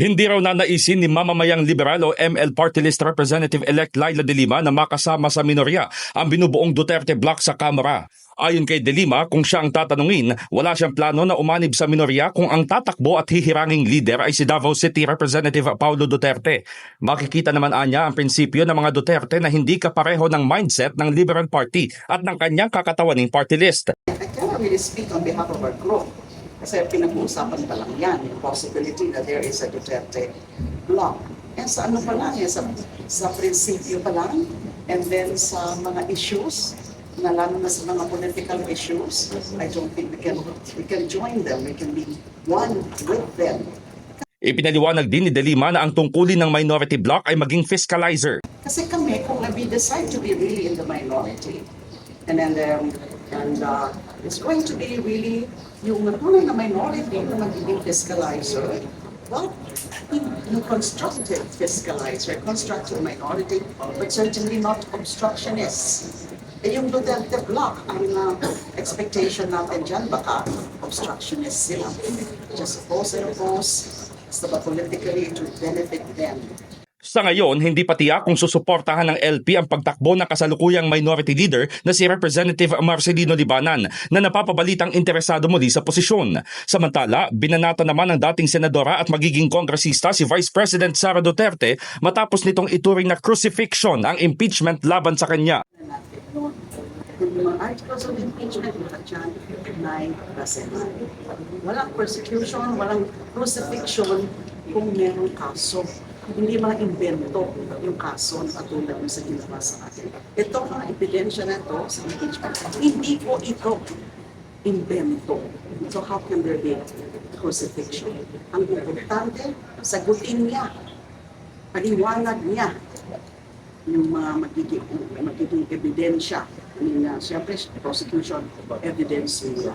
Hindi raw nanaisin ni mamamayang liberal o ML Party List Representative-elect Laila De Lima na makasama sa minorya ang binubuong Duterte block sa Kamara. Ayon kay De Lima, kung siya ang tatanungin, wala siyang plano na umanib sa minorya kung ang tatakbo at hihiranging leader ay si Davao City Representative Paulo Duterte. Makikita naman anya ang prinsipyo ng mga Duterte na hindi kapareho ng mindset ng Liberal Party at ng kanyang kakatawaning party list. I cannot really speak on behalf of our group. Kasi pinag-uusapan pa lang yan, yung possibility that there is a Duterte block. And sa ano pa lang, eh, sa, sa prinsipyo pa lang, and then sa mga issues, na lalo na sa mga political issues, I don't think we can, we can join them, we can be one with them. Ipinaliwanag din ni De Lima na ang tungkulin ng minority block ay maging fiscalizer. Kasi kami, kung we decide to be really in the minority, and then um, and uh, it's going to be really yung tunay na minority na magiging fiscalizer, well, yung constructive fiscalizer, constructive minority, but certainly not obstructionist. Eh, yung Duterte block, ang uh, expectation natin dyan, baka obstructionist sila. Just oppose and oppose, basta ba politically to benefit them. Sa ngayon, hindi pa tiyak kung susuportahan ng LP ang pagtakbo ng kasalukuyang minority leader na si Representative Marcelino Libanan na napapabalitang interesado muli sa posisyon. Samantala, binanata naman ng dating senadora at magiging kongresista si Vice President Sara Duterte matapos nitong ituring na crucifixion ang impeachment laban sa kanya. Yung. Walang persecution, walang crucifixion kung merong kaso. Hindi mga invento yung kaso na katulad yung sa ginawa sa atin. Ito mga ebidensya na ito sa impeachment. Hindi po ito invento. So how can there be crucifixion? Ang importante, sagutin niya, paliwanag niya yung mga magiging, magiging ebidensya. I mean, uh, siyempre, prosecution evidence nila.